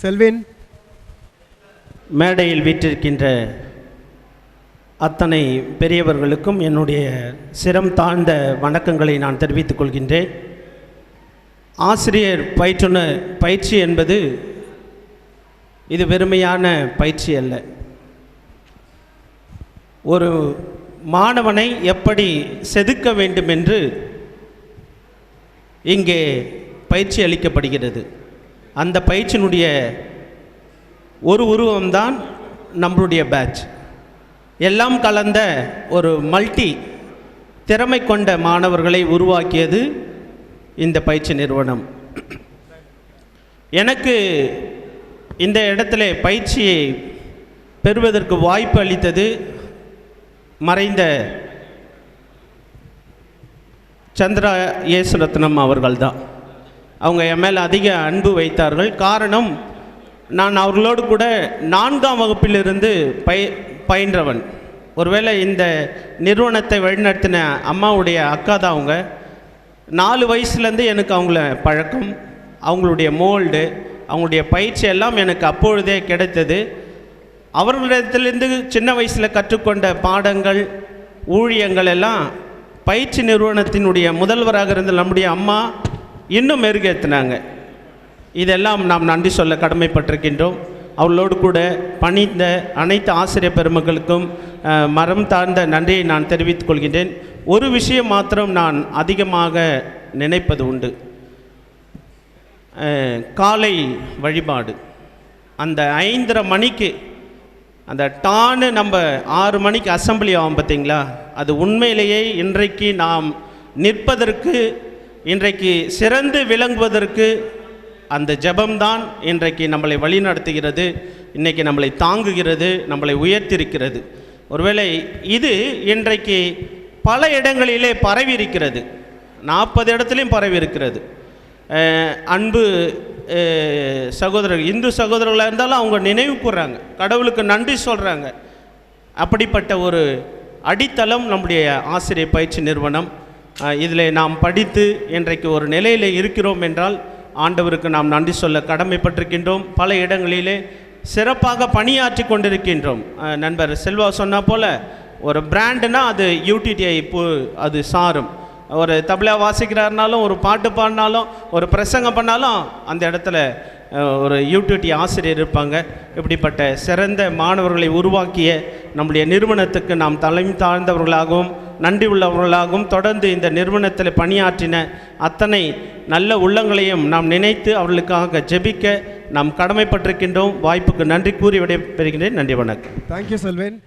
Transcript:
செல்வின் மேடையில் வீற்றிருக்கின்ற அத்தனை பெரியவர்களுக்கும் என்னுடைய சிரம் தாழ்ந்த வணக்கங்களை நான் தெரிவித்துக் கொள்கின்றேன். ஆசிரியர் பயிற்றுன பயிற்சி என்பது இது வெறுமையான பயிற்சி அல்ல. ஒரு மாணவனை எப்படி செதுக்க வேண்டும் என்று இங்கே பயிற்சி அளிக்கப்படுகிறது. அந்த பயிற்சியினுடைய ஒரு உருவம்தான் நம்மளுடைய பேட்ச் எல்லாம் கலந்த ஒரு மல்டி திறமை கொண்ட மாணவர்களை உருவாக்கியது இந்த பயிற்சி நிறுவனம். எனக்கு இந்த இடத்துல பயிற்சியை பெறுவதற்கு வாய்ப்பு அளித்தது மறைந்த சந்திரா இயேசுரத்னம் அவர்கள்தான். அவங்க என் மேல் அதிக அன்பு வைத்தார்கள். காரணம் நான் அவர்களோடு கூட நான்காம் வகுப்பிலிருந்து பய பயின்றவன். ஒருவேளை இந்த நிறுவனத்தை வழிநடத்தின அம்மாவுடைய அக்கா தான் அவங்க. நாலு வயசுலேருந்து எனக்கு அவங்கள பழக்கம் அவங்களுடைய மோல்டு அவங்களுடைய பயிற்சி எல்லாம் எனக்கு அப்பொழுதே கிடைத்தது. அவர்களிடத்திலிருந்து சின்ன வயசில் கற்றுக்கொண்ட பாடங்கள் ஊழியங்கள் எல்லாம் பயிற்சி நிறுவனத்தினுடைய முதல்வராக இருந்த நம்முடைய அம்மா இன்னும் மெருகேற்றினாங்க இதெல்லாம் நாம் நன்றி சொல்ல கடமைப்பட்டிருக்கின்றோம். அவர்களோடு கூட பணிந்த அனைத்து ஆசிரியர் பெருமக்களுக்கும் மரம் தாழ்ந்த நன்றியை நான் தெரிவித்துக் கொள்கின்றேன். ஒரு விஷயம் மாத்திரம் நான் அதிகமாக நினைப்பது உண்டு. காலை வழிபாடு. அந்த ஐந்தரை மணிக்கு அந்த டானு நம்ம ஆறு மணிக்கு அசம்பிளி ஆகும் பார்த்தீங்களா அது உண்மையிலேயே இன்றைக்கு நாம் நிற்பதற்கு இன்றைக்கு சிறந்து விளங்குவதற்கு அந்த ஜபம்தான் இன்றைக்கு நம்மளை வழிநடத்துகிறது. இன்றைக்கி நம்மளை தாங்குகிறது நம்மளை உயர்த்திருக்கிறது ஒருவேளை இது இன்றைக்கு பல இடங்களிலே பரவி இருக்கிறது நாற்பது இடத்துலையும் பரவி இருக்கிறது அன்பு சகோதரர் இந்து சகோதரர்களாக இருந்தாலும் அவங்க நினைவு கூர்றாங்க. கடவுளுக்கு நன்றி சொல்கிறாங்க அப்படிப்பட்ட ஒரு அடித்தளம் நம்முடைய ஆசிரியர் பயிற்சி நிறுவனம் இதில் நாம் படித்து இன்றைக்கு ஒரு நிலையில் இருக்கிறோம் என்றால் ஆண்டவருக்கு நாம் நன்றி சொல்ல கடமைப்பட்டிருக்கின்றோம். பல இடங்களிலே சிறப்பாக பணியாற்றி கொண்டிருக்கின்றோம். நண்பர் செல்வா சொன்னால் போல் ஒரு பிராண்டுனா அது யூடிடிஐ இப்போ அது சாரும். ஒரு தபலா வாசிக்கிறாருனாலும் ஒரு பாட்டு பாடினாலும் ஒரு பிரசங்கம் பண்ணாலும் அந்த இடத்துல ஒரு யூடிடி ஆசிரியர் இருப்பாங்க. இப்படிப்பட்ட சிறந்த மாணவர்களை உருவாக்கிய நம்முடைய நிறுவனத்துக்கு நாம் தலைமை தாழ்ந்தவர்களாகவும் நன்றி உள்ளவர்களாகவும் தொடர்ந்து இந்த நிறுவனத்தில் பணியாற்றின அத்தனை நல்ல உள்ளங்களையும் நாம் நினைத்து அவர்களுக்காக ஜெபிக்க நாம் கடமைப்பட்டிருக்கின்றோம். வாய்ப்புக்கு நன்றி கூறி விடைபெறுகின்றேன் நன்றி வணக்கம். தேங்க்யூ செல்வேன்